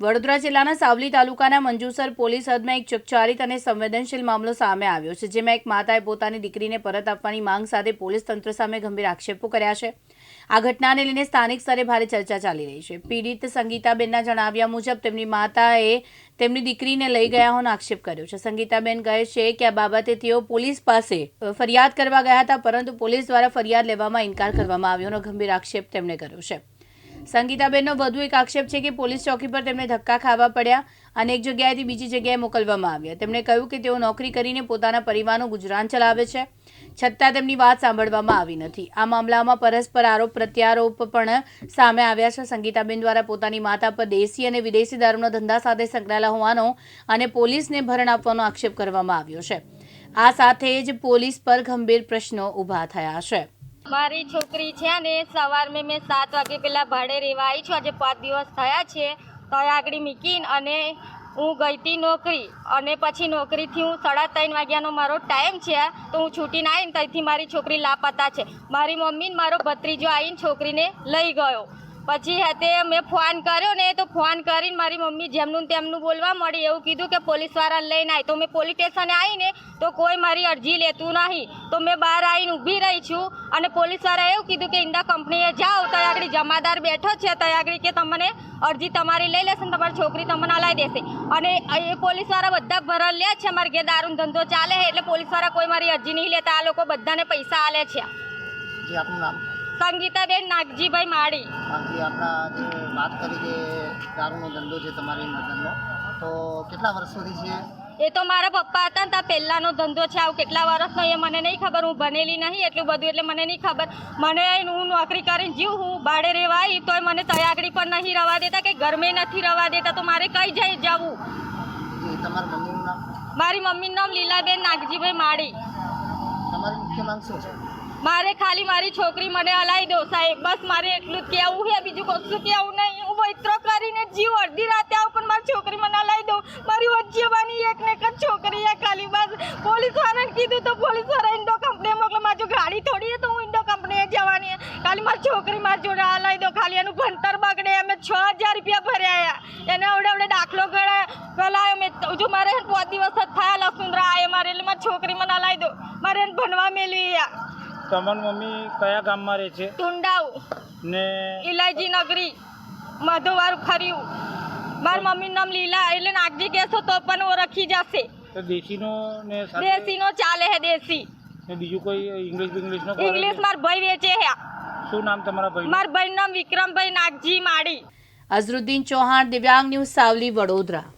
વડોદરા જિલ્લાના સાવલી તાલુકાના મંજુસર પોલીસ હદમાં એક ચકચારિત અને સંવેદનશીલ મામલો સામે આવ્યો છે, જેમાં એક માતાએ પોતાની દીકરીને પરત આપવાની માંગ સાથે પોલીસ તંત્ર સામે ગંભીર આક્ષેપો કર્યા છે. આ ઘટનાને લઈને સ્થાનિક સ્તરે ભારે ચર્ચા ચાલી રહી છે. પીડિત સંગીતાબેનના જણાવ્યા મુજબ, તેમની માતાએ તેમની દીકરીને લઈ ગયા હોવાનો આક્ષેપ કર્યો છે. સંગીતાબેન કહે છે કે આ બાબતે તેઓ પોલીસ પાસે ફરિયાદ કરવા ગયા હતા, પરંતુ પોલીસ દ્વારા ફરિયાદ લેવામાં ઇનકાર કરવામાં આવ્યોનો ગંભીર આક્ષેપ તેમણે કર્યો છે. સંગીતાબેનનો વધુ એક આક્ષેપ છે કે પોલીસ ચોકી પર તેમને ધક્કા ખાવા પડ્યા અને એક જગ્યાએથી બીજી જગ્યાએ મોકલવામાં આવ્યા. તેમણે કહ્યું કે તેઓ નોકરી કરીને પોતાના પરિવારનું ગુજરાન ચલાવે છે, છતાં તેમની વાત સાંભળવામાં આવી નથી. આ મામલામાં પરસ્પર આરોપ, પ્રત્યારોપ પણ સામે આવ્યા છે. સંગીતાબેન દ્વારા પોતાની માતા પર દેશી અને વિદેશી દારૂના ધંધા સાથે સંકળાયેલા હોવાનો અને પોલીસને ભરણ આપવાનો આક્ષેપ કરવામાં આવ્યો છે. આ સાથે જ પોલીસ પર ગંભીર પ્રશ્નો ઊભા થયા છે. મારી છોકરી છે ને સવાર મેં મેં સાત વાગે પહેલાં ભાડે રહેવા આવી છું. આજે પાંચ દિવસ થયા છે. તો આગળ મૂકીને અને હું ગઈ હતી નોકરી અને પછી નોકરીથી હું સાડા ત્રણ વાગ્યાનો મારો ટાઈમ છે, તો હું છૂટીને આવીને ત્યાંથી મારી છોકરી લાપતા છે. મારી મમ્મીને મારો ભત્રીજો આવીને છોકરીને લઈ ગયો. પછી હતે મેં ફોન કર્યો ને તો ફોન કરીને મારી મમ્મી જેમનું તેમનું બોલવા મળી એવું કીધું કે પોલીસવાળાને લઈને આવી તો મેં પોલીસ સ્ટેશને આવીને તો કોઈ મારી અરજી લેતું નહીં. તો મેં બહાર આવીને ઊભી રહી છું અને પોલીસવાળાએ એવું કીધું કે ઇન્ડા કંપનીએ જાઓ તો આગળ જમાદાર બેઠો છે તો આગળ કે તમને અરજી તમારી લઈ લેશે ને તમારી છોકરી તમને અલાવી દેશે. અને એ પોલીસવાળા બધા ભરણ લે છે મારે ઘેર, દારૂનો ધંધો ચાલે છે એટલે પોલીસવાળા કોઈ મારી અરજી નહીં લેતા. આ લોકો બધાને પૈસા આલે છે. આપનું નામ? સંગીતાબેન નાગજીભાઈ માળી. આપણા જે વાત કરી કે દારૂનો ધંધો છે તમારી મદદનો તો કેટલા વર્ષ સુધી છે? એ તો મારા પપ્પા હતા ને ત્યાં પહેલાંનો ધંધો છે આવું કેટલા વર્ષનો એ મને નહીં ખબર હું ભણેલી નહીં એટલું બધું એટલે મને નહીં ખબર. મને હું નોકરી કરીને જીવ હું ભાડે રહેવા આવી તોય મને તયાગડી પણ નહીં રવા દેતા કે ગરમે નથી રવા દેતા તો મારે કઈ જઈ જવું? મારી મમ્મીનું નામ લીલાબેન નાગજીભાઈ માળી. તમારી મુખ્ય માંગ શું છે? મારે ખાલી મારી છોકરી મને હલાવી દો, સાહેબ. બસ મારે એટલું જ કહેવું છે, બીજું કશું કહેવું નહીં. હું વૈત્રો કરીને જીવ અડધી રાતે આવું, પણ મારી છોકરી મને હલાવી દો. મારી વચ્ચેવાની એક ને એક જ છોકરી છે ખાલી, બસ. પોલીસ વાળાને કીધું તો પોલીસવાળા ઇન્ડો કંપની મોકલે મારી ગાડી થોડી તો હું ઇન્ડો કંપનીએ જવાની. ખાલી મારી છોકરી મારી જોડે હલાવી દો. ખાલી એનું ભણતર બગડે. અમે છ હજાર રૂપિયા ભર્યા એને અવડે અવડે દાખલો ગણાય. ગલાયો મેં જો મારે પાંચ દિવસ જ થયા લસુંદરા આવે મારે એટલે મારી છોકરી મને હલાવી દો. મારે એને ભણવા મેલી યા તમારી મમ્મી કયા ગામમાં રહે છે? ટુંડાવ. ને ઇલાયજી નગરી મધુવારું ખર્યું મારી મમ્મી નામ લીલા એટલે નાગજી કહેશો તો પણ ઓળખી જશે. તો દેશીનો ને દેશીનો ચાલે હે દેશી. ને બીજું કોઈ ઇંગ્લિશ બિંગ્લિશનો ઇંગ્લિશ માર ભાઈ વેચે હે. શું નામ તમારા ભાઈ માર ભાઈ નામ વિક્રમભાઈ નાગજી માળી. અઝરુદ્દીન ચૌહાણ દિવ્યાંગ ન્યૂઝ સાવલી વડોદરા.